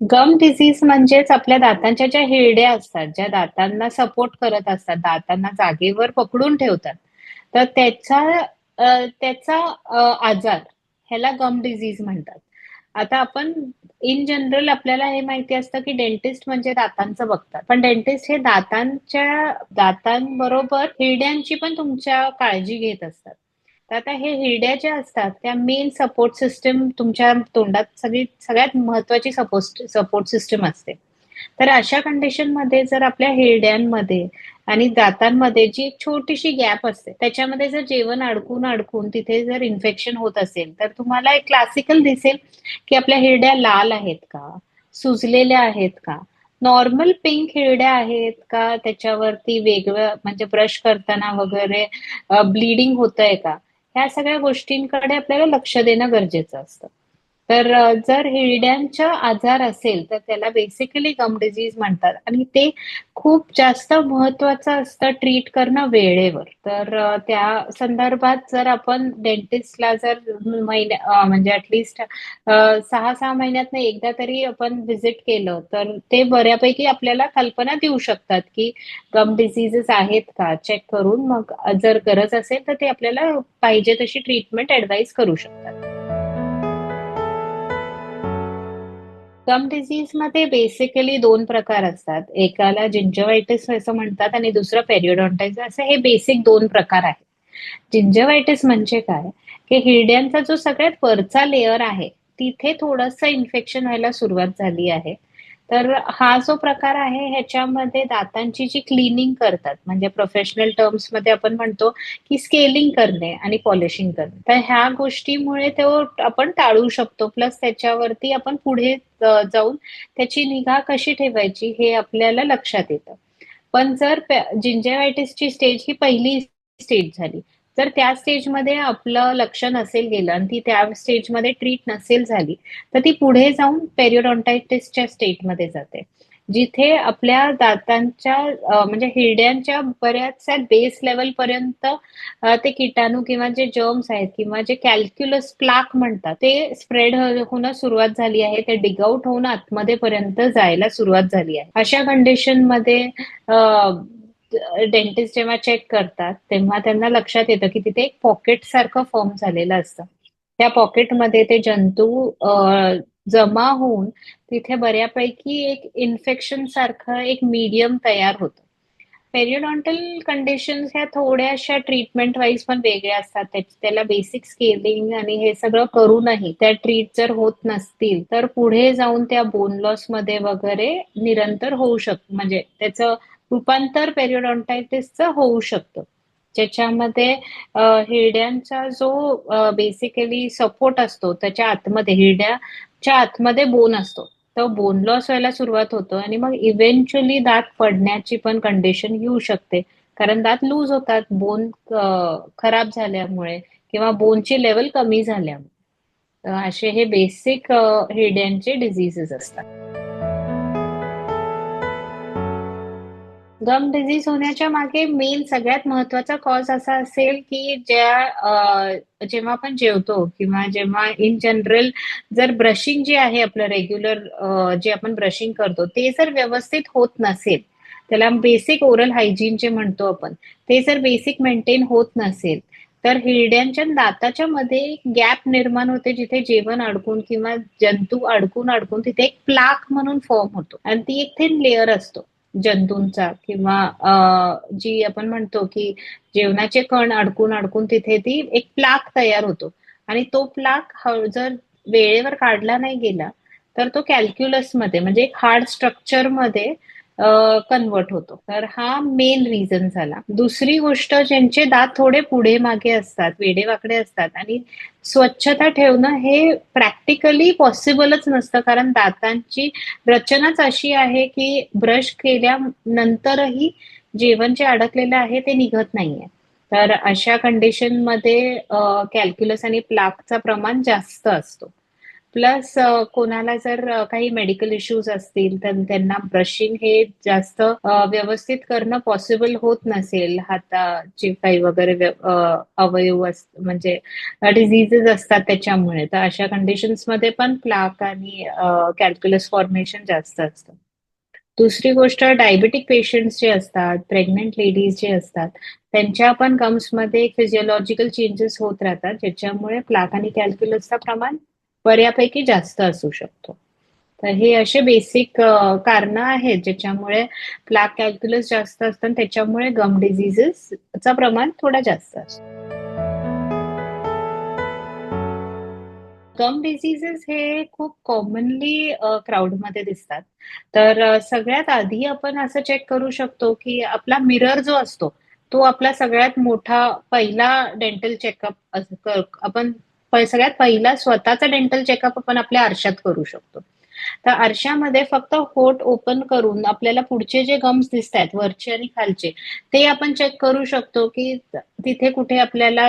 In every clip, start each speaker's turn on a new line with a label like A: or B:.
A: गम disease म्हणजेच आपल्या दातांच्या ज्या हिरड्या असतात, ज्या दातांना सपोर्ट करत असतात, दातांना जागेवर पकडून ठेवतात. तर त्याचा त्याचा आजार ह्याला गम डिझीज म्हणतात. आता आपण इन जनरल आपल्याला हे माहिती असतं, की डेंटिस्ट म्हणजे दातांचं बघतात. पण डेंटिस्ट हे दातांच्या दातांबरोबर हिरड्यांची पण तुमच्या काळजी घेत असतात. तर आता हे हिरड्या ज्या असतात, त्या मेन सपोर्ट सिस्टम तुमच्या तोंडात सगळी सगळ्यात महत्वाची सपोर्ट सपोर्ट सिस्टम असते. तर अशा कंडिशनमध्ये जर आपल्या हिरड्यांमध्ये आणि दातांमध्ये जी एक छोटीशी गॅप असते, त्याच्यामध्ये जर जेवण अडकून-अडकून तिथे जर इन्फेक्शन होत असेल, तर तुम्हाला एक क्लासिकल दिसेल, की आपल्या हिरड्या लाल आहेत का? सुजलेल्या आहेत का? नॉर्मल पिंक हिरड्या आहेत का? त्याच्यावरती वेगळं म्हणजे ब्रश करताना वगैरे ब्लिडिंग ब्लीडिंग होतंय का? ह्या सगळ्या गोष्टींकडे आपल्याला लक्ष देणं गरजेचं असतं. तर जर हिरड्यांचा आजार असेल, तर त्याला बेसिकली गम डिझीज म्हणतात आणि ते खूप जास्त महत्वाचं असतं ट्रीट करणं वेळेवर. तर त्या संदर्भात जर आपण डेंटिस्टला जर महिन्या म्हणजे ॲट लीस्ट अ, 6-6 महिन्यातनं एकदा तरी आपण व्हिजिट केलं, तर ते बऱ्यापैकी आपल्याला कल्पना देऊ शकतात, की गम डिझीजेस आहेत का? चेक करून मग जर गरज असेल, तर ते आपल्याला पाहिजे तशी ट्रीटमेंट ॲडवाईस करू शकतात. गम डिसीजमध्ये बेसिकली दोन प्रकार असतात. एकाला जिंजवायटिस असं म्हणतात आणि दुसरं पेरिओडॉन्टाइटिस असे हे बेसिक दोन प्रकार आहेत. जिंजवायटिस म्हणजे काय? की हिरड्यांचा जो सगळ्यात वरचा लेयर आहे, तिथे थोडंसं इन्फेक्शन व्हायला सुरुवात झाली आहे. तर हा जो प्रकार आहे ह्याच्यामध्ये दातांची जी क्लीनिंग करतात, म्हणजे प्रोफेशनल टर्म्समध्ये आपण म्हणतो, की स्केलिंग करणे आणि पॉलिशिंग करणे. तर ह्या गोष्टीमुळे तो आपण टाळू शकतो. प्लस त्याच्यावरती आपण पुढे जाऊन त्याची निगा कशी ठेवायची हे आपल्याला लक्षात येतं. पण जर जिंजेवायटिसची स्टेज ही पहिली स्टेज झाली. जर त्या स्टेजमध्ये आपलं लक्ष नसेल गेलं आणि ती त्या स्टेजमध्ये ट्रीट नसेल झाली, तर ती पुढे जाऊन पेरिओडॉन्टायटिसच्या स्टेटमध्ये जाते. जिथे आपल्या दातांच्या म्हणजे हिरड्यांच्या बऱ्याचशा बेस लेवल पर्यंत ते किटाणू किंवा जे जर्म्स आहेत किंवा जे कॅल्क्युलस प्लाक म्हणतात, ते स्प्रेड हो, होणं सुरुवात झाली आहे. ते डिग आउट होऊन आतमध्ये पर्यंत जायला सुरुवात झाली आहे. अशा कंडिशनमध्ये डेंटिस्ट जेव्हा चेक करतात, तेव्हा त्यांना लक्षात येतं, की तिथे एक पॉकेट सारखं फॉर्म झालेलं असतं. त्या पॉकेटमध्ये ते जंतू जमा होऊन तिथे बऱ्यापैकी एक इन्फेक्शन सारखं एक मीडियम तयार होतं. पेरिओडॉन्टल कंडिशन्स ह्या थोड्याशा ट्रीटमेंट वाईज पण वेगळ्या असतात. त्याला बेसिक स्केलिंग आणि हे सगळं करूनही त्या ट्रीट जर होत नसतील, तर पुढे जाऊन त्या बोन लॉसमध्ये वगैरे निरंतर होऊ शकतं. म्हणजे त्याचं रूपांतर पेरिओडॉन्टायटिसचं होऊ शकतं. ज्याच्यामध्ये हिरड्यांचा जो बेसिकली सपोर्ट असतो त्याच्या आतमध्ये हिरड्याच्या आतमध्ये बोन असतो. तर बोन लॉस व्हायला सुरुवात होतो आणि मग इव्हेंच्युअली दात पडण्याची पण कंडिशन येऊ शकते. कारण दात लूज होतात बोन खराब झाल्यामुळे किंवा बोनची लेवल कमी झाल्यामुळे. असे हे बेसिक हिरड्यांचे डिसीजेस असतात. गम डिझीज होण्याच्या मागे मेन सगळ्यात महत्त्वाचा कॉज असा असेल, की ज्या जेव्हा आपण जेवतो किंवा जेव्हा इन जनरल जर ब्रशिंग जे आहे आपलं रेग्युलर जे आपण ब्रशिंग करतो, ते जर व्यवस्थित होत नसेल, त्याला बेसिक ओरल हायजीन जे म्हणतो आपण, ते जर बेसिक मेंटेन होत नसेल, तर हिरड्यांच्या दाताच्या मध्ये गॅप निर्माण होते, जिथे जेवण अडकून किंवा जंतू अडकून-अडकून तिथे एक प्लाक म्हणून फॉर्म होतो आणि ती एक थिन लेयर असतो. जंतूंचा किंवा जी आपण म्हणतो, की जेवणाचे कण अडकून-अडकून तिथे ती एक प्लाक तयार होतो. आणि तो प्लाक जर वेळेवर काढला नाही गेला, तर तो कॅल्क्युलसमध्ये म्हणजे एक हार्ड स्ट्रक्चरमध्ये कन्व्हर्ट होतो. तर हा मेन रिझन झाला. दुसरी गोष्ट ज्यांचे दात थोडे पुढे-मागे असतात, वेडे-वाकडे असतात आणि स्वच्छता ठेवणं हे प्रॅक्टिकली पॉसिबलच नसतं. कारण दातांची रचनाच अशी आहे, की ब्रश केल्यानंतरही जेवण जे अडकलेलं आहे ते निघत नाहीये. तर अशा कंडिशनमध्ये कॅल्क्युलस आणि प्लाकचा प्रमाण जास्त असतो. प्लस कोणाला जर काही मेडिकल इश्यूज असतील तर त्यांना ब्रशिंग हे जास्त व्यवस्थित करणं पॉसिबल होत नसेल. हाताचे काही वगैरे अवयव म्हणजे डिझिजेस असतात त्याच्यामुळे. तर अशा कंडिशन्समध्ये पण प्लाक आणि कॅल्क्युलस फॉर्मेशन जास्त असतं. दुसरी गोष्ट डायबेटिक पेशंट्स जे असतात प्रेग्नेंट लेडीज जे असतात त्यांच्या पण गम्समध्ये फिजिओलॉजिकल चेंजेस होत राहतात ज्याच्यामुळे प्लाक आणि कॅल्क्युलसचं प्रमाण बऱ्यापैकी जास्त असू शकतो. तर हे असे बेसिक कारण आहेत ज्याच्यामुळे प्लाक कॅल्क्युलस जास्त असतं त्याच्यामुळे गम डिझिजेसचं प्रमाण थोडा जास्त असतो. गम डिझिजेस हे खूप कॉमनली क्राऊडमध्ये दिसतात. तर सगळ्यात आधी आपण असं चेक करू शकतो की आपला मिरर जो असतो तो आपला सगळ्यात मोठा पहिला डेंटल चेकअप आपण सगळ्यात पहिला स्वतःचा डेंटल चेकअप आपण आपल्या आरशात करू शकतो. तर आरशामध्ये फक्त होट ओपन करून आपल्याला पुढचे जे गम्स दिसत आहेत वरचे आणि खालचे ते आपण चेक करू शकतो की तिथे कुठे आपल्याला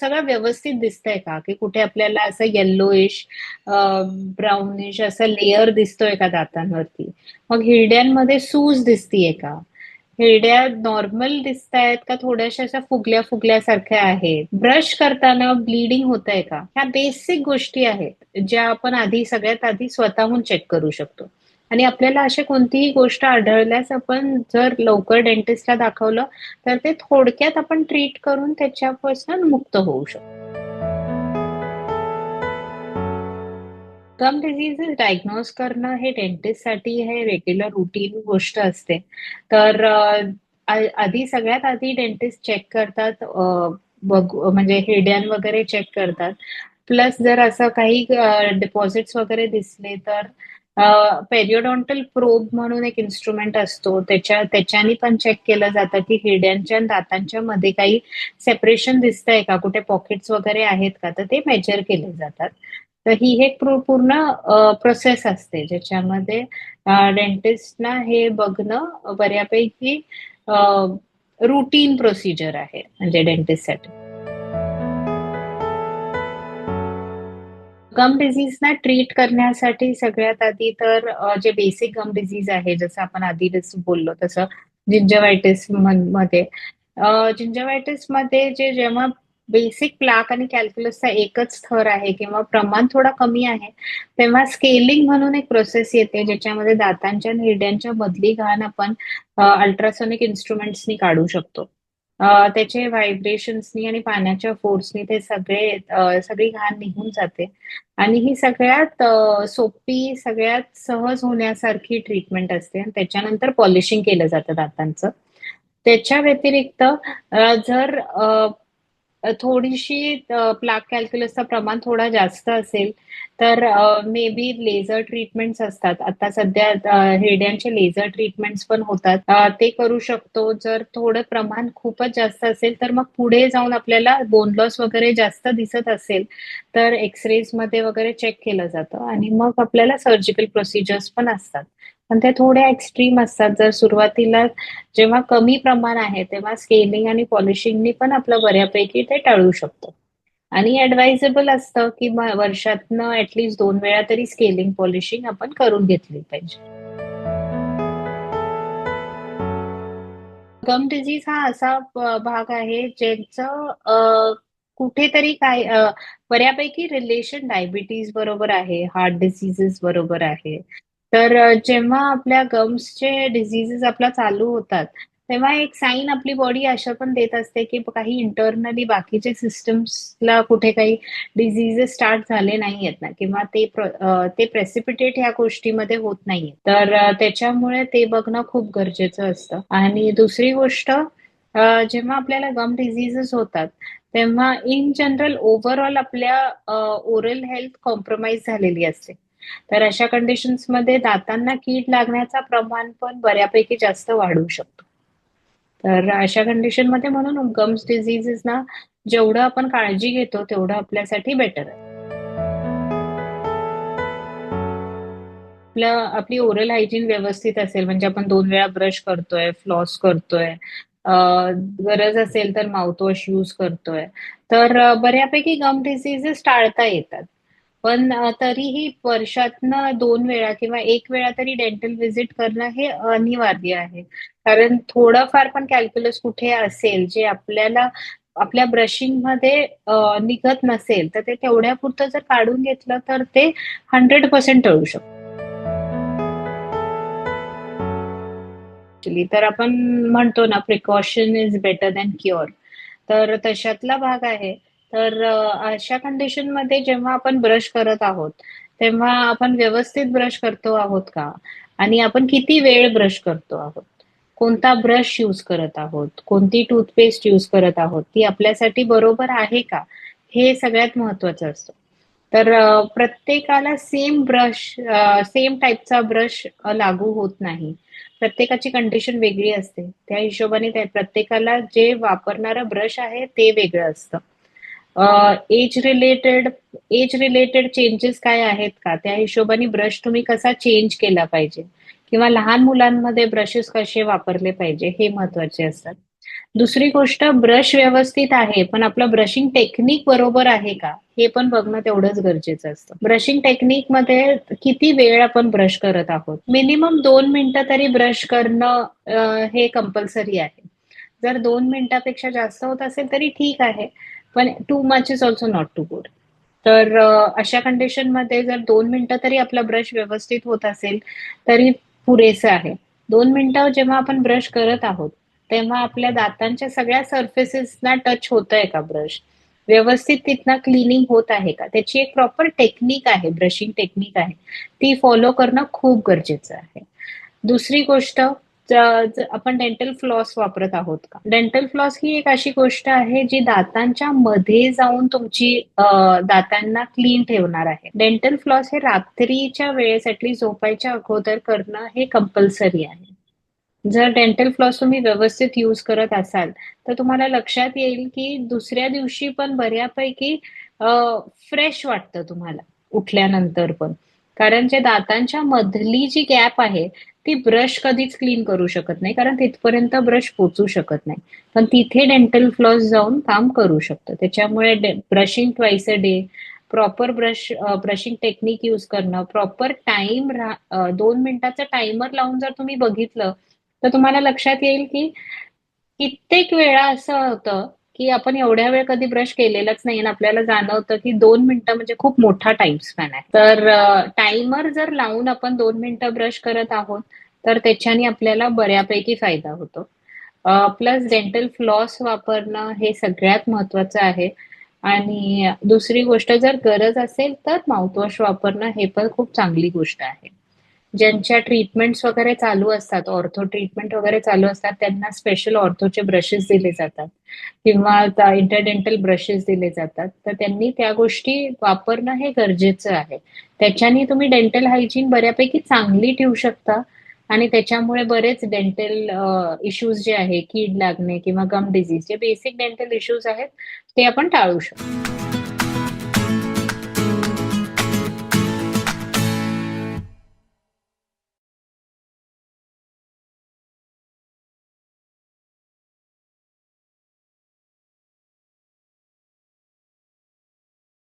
A: सगळं व्यवस्थित दिसतंय का? की कुठे आपल्याला असं येल्लोइश ब्राउनिश असं लेअर दिसतोय का दातांवरती? मग हिरड्यांमध्ये सूज दिसतीये का? हिरड्या नॉर्मल दिसत आहेत का थोड्याशा अशा फुगल्या फुगल्यासारख्या आहेत? ब्रश करताना ब्लिडिंग होत आहे का? ह्या बेसिक गोष्टी आहेत ज्या आपण आधी सगळ्यात आधी स्वतःहून चेक करू शकतो. आणि आपल्याला अशी कोणतीही गोष्ट आढळल्यास आपण जर लवकर डेंटिस्टला दाखवलं तर ते थोडक्यात आपण ट्रीट करून त्याच्यापासून मुक्त होऊ शकतो. गम डिझीजेस डायग्नोज करणं हे डेंटिस्टसाठी हे रेग्युलर रुटीन गोष्ट असते. तर आधी सगळ्यात आधी डेंटिस्ट चेक करतात म्हणजे हेड्यान वगैरे चेक करतात. प्लस जर असं काही डिपॉझिट्स वगैरे दिसले तर पेरिओडॉन्टल प्रोब म्हणून एक इन्स्ट्रुमेंट असतो. त्याच्या त्याच्याने पण चेक केलं जातं की हिरड्यांच्या दातांच्या मध्ये काही सेपरेशन दिसतंय का? कुठे पॉकेट्स वगैरे आहेत का? तर ते मेजर केले जातात. तर ही एक पूर्ण प्रोसेस असते. ज्याच्यामध्ये डेंटिस्टना हे बघणं बऱ्यापैकी रुटीन प्रोसिजर आहे म्हणजे डेंटिस्टसाठी गम डिझीजना ट्रीट करण्यासाठी सगळ्यात आधी तर जे बेसिक गम डिझीज आहे जसं आपण आधी बोललो तसं जिंजवायटिसमध्ये. जिंजवायटिसमध्ये जे जेव्हा बेसिक प्लाक आणि कॅल्क्युलसचा एकच थर आहे किंवा प्रमाण थोडा कमी आहे तेव्हा स्केलिंग म्हणून एक प्रोसेस येते ज्याच्यामध्ये दातांच्या हिरड्यांच्या बदली घाण आपण अल्ट्रासोनिक इन्स्ट्रुमेंट्सनी काढू शकतो. त्याचे व्हायब्रेशन्सनी आणि पाण्याच्या फोर्सनी ते सगळे सगळी घाण निघून जाते. आणि ही सगळ्यात सोपी सगळ्यात सहज होण्यासारखी ट्रीटमेंट असते आणि त्याच्यानंतर पॉलिशिंग केलं जातं दातांचं. त्याच्या व्यतिरिक्त जर थोडीशी प्लाक कॅल्क्युलसचं प्रमाण थोडा जास्त असेल तर मे बी लेझर ट्रीटमेंट्स असतात. आता सध्या हेड्यांचे लेझर ट्रीटमेंट्स पण होतात. ते करू शकतो. जर थोडं प्रमाण खूपच जास्त असेल तर मग पुढे जाऊन आपल्याला बोन लॉस वगैरे जास्त दिसत असेल तर एक्सरेजमध्ये वगैरे चेक केलं जातं. आणि मग आपल्याला सर्जिकल प्रोसिजर्स पण असतात. पण ते थोडे एक्स्ट्रीम असतात. जर सुरुवातीला जेव्हा कमी प्रमाण आहे तेव्हा स्केलिंग आणि पॉलिशिंगनी पण आपलं बऱ्यापैकी ते टाळू शकतो. आणि ऍडवायझेबल असतं की वर्षातनं ऍटलिस्ट दोन वेळा तरी स्केलिंग पॉलिशिंग आपण करून घेतली पाहिजे. गम डिझीज हा असा भाग आहे ज्यांचं कुठेतरी काय बऱ्यापैकी रिलेशन डायबिटीज बरोबर आहे हार्ट डिसीजेस बरोबर आहे. तर जेव्हा आपल्या गम्सचे डिझिजेस आपला चालू होतात तेव्हा एक साईन आपली बॉडी अशा पण देत असते की काही इंटरनली बाकीचे सिस्टम्सला कुठे काही डिझिजेस स्टार्ट झाले नाहीयेत ना किंवा ते ते प्रेसिपिटेट ह्या गोष्टीमध्ये होत नाहीये तर त्याच्यामुळे ते बघणं खूप गरजेचं असतं. आणि दुसरी गोष्ट जेव्हा आपल्याला गम डिझिजेस होतात तेव्हा इन जनरल ओव्हरऑल आपल्या ओरल हेल्थ कॉम्प्रोमाइज झालेली असते. तर अशा कंडिशन्समध्ये दातांना कीड लागण्याचा प्रमाण पण बऱ्यापैकी जास्त वाढू शकतो. तर अशा कंडिशनमध्ये म्हणून गम्स डिझिजेस ना जेवढं आपण काळजी घेतो तेवढं आपल्यासाठी बेटर आहे. आपलं आपली ओरल हायजीन व्यवस्थित असेल म्हणजे आपण दोन वेळा ब्रश करतोय फ्लॉस करतोय गरज असेल तर माउथवॉश यूज करतोय तर बऱ्यापैकी गम डिझिजेस टाळता येतात. पण तरीही वर्षातनं दोन वेळा किंवा एक वेळा तरी डेंटल व्हिजिट करणं हे अनिवार्य आहे. कारण थोडंफार पण कॅल्क्युलस कुठे असेल, जे आपल्याला आपल्या ब्रशिंगमध्ये निघत नसेल, तर ते तेवढ्यापुरतं जर काढून घेतलं, तर ते 100% टळू शकतो तर आपण म्हणतो ना, precaution is better than cure. तर तशातला भाग आहे. तर अशा कंडिशनमध्ये जेव्हा आपण ब्रश करत आहोत, तेव्हा आपण व्यवस्थित ब्रश करतो आहोत का? आणि आपण किती वेळ ब्रश करतो आहोत? कोणता ब्रश यूज करत आहोत? कोणती टूथपेस्ट यूज करत आहोत? ती आपल्यासाठी बरोबर आहे का? हे सगळ्यात महत्त्वाचं असतं. तर प्रत्येकाला सेम ब्रश सेम टाइपचा ब्रश लागू होत नाही. प्रत्येकाची कंडिशन वेगळी असते. त्या हिशोबाने प्रत्येकाला जे वापरणारा ब्रश आहे ते वेगळं असतं. Age related age related changes काय आहेत का? त्या हिशोबाने ब्रश तुम्ही कसा चेंज केला पाहिजे किंवा लहान मुलांमध्ये ब्रशेस कसे वापरले पाहिजे हे महत्त्वाचे असतात. दुसरी गोष्ट ब्रश व्यवस्थित आहे, पण आपलं ब्रशिंग टेक्निक बरोबर आहे का? हे पण बघणं तेवढंच गरजेचं असतं. ब्रशिंग टेक्निकमध्ये किती वेळ आपण ब्रश करत आहोत? मिनिमम दोन मिनिटं तरी ब्रश करणं हे कंपल्सरी आहे. जर दोन मिनिटापेक्षा जास्त होत असेल तरी ठीक आहे. पण too much is also not too good. तर अशा कंडिशनमध्ये जर दोन मिनिटं तरी आपला ब्रश व्यवस्थित होत असेल, तरी पुरेसं आहे. दोन मिनिटं जेव्हा आपण ब्रश करत आहोत, तेव्हा आपल्या दातांच्या सगळ्या सर्फेसेसना टच होतंय का ब्रश? व्यवस्थित तिथनं क्लिनिंग होत आहे का? त्याची एक प्रॉपर टेक्निक आहे, ब्रशिंग टेक्निक आहे. ती फॉलो करणं खूप गरजेचं आहे. दुसरी गोष्ट आपण डेंटल फ्लॉस वापरत आहोत का? डेंटल फ्लॉस ही एक अशी गोष्ट आहे, जी दातांच्या मध्ये जाऊन तुमची दातांना क्लीन ठेवणार आहे. डेंटल फ्लॉस हे रात्रीच्या वेळेसाठी झोपायच्या अगोदर करणं हे कंपल्सरी आहे. जर डेंटल फ्लॉस तुम्ही व्यवस्थित यूज करत असाल, तर तुम्हाला लक्षात येईल, की दुसऱ्या दिवशी पण बऱ्यापैकी फ्रेश वाटतं तुम्हाला उठल्यानंतर पण. कारण जे दातांच्या मधली जी गॅप आहे, ती ब्रश कधीच क्लीन करू शकत नाही, कारण तिथपर्यंत ब्रश पोचू शकत नाही. पण तिथे डेंटल फ्लॉस जाऊन काम करू शकतं. त्याच्यामुळे brushing twice a day, proper brush brushing technique use करणं, प्रॉपर टाइम दोन अ, 2 मिनिटाचा टायमर लावून जर तुम्ही बघितलं, तर तुम्हाला लक्षात येईल, की कित्येक वेळा असं होतं, की आपण एवढ्या वेळ कधी ब्रश केलेलाच नाही आणि आपल्याला जाणवतं, की दोन मिनिटं म्हणजे खूप मोठा टाईम स्पॅन आहे. तर टाइमर जर लावून आपण दोन मिनिटं ब्रश करत आहोत, तर त्याच्याने आपल्याला बऱ्यापैकी फायदा होतो. प्लस डेंटल फ्लॉस वापरणं हे सगळ्यात महत्त्वाचं आहे आणि दुसरी गोष्ट जर गरज असेल, तर माउथवॉश वापरणं हे पण खूप चांगली गोष्ट आहे. ज्यांच्या ट्रीटमेंट्स वगैरे चालू असतात, ऑर्थो ट्रीटमेंट वगैरे चालू असतात, त्यांना स्पेशल ऑर्थोचे ब्रशेस दिले जातात किंवा इंटरडेंटल ब्रशेस दिले जातात. तर त्यांनी त्या गोष्टी वापरणं हे गरजेचं आहे. त्याच्याने तुम्ही डेंटल हायजीन बऱ्यापैकी चांगली ठेवू शकता आणि त्याच्यामुळे बरेच डेंटल इश्यूज जे आहे, कीड लागणे किंवा गम डिझीज जे बेसिक डेंटल इश्यूज आहेत, ते आपण टाळू शकतो.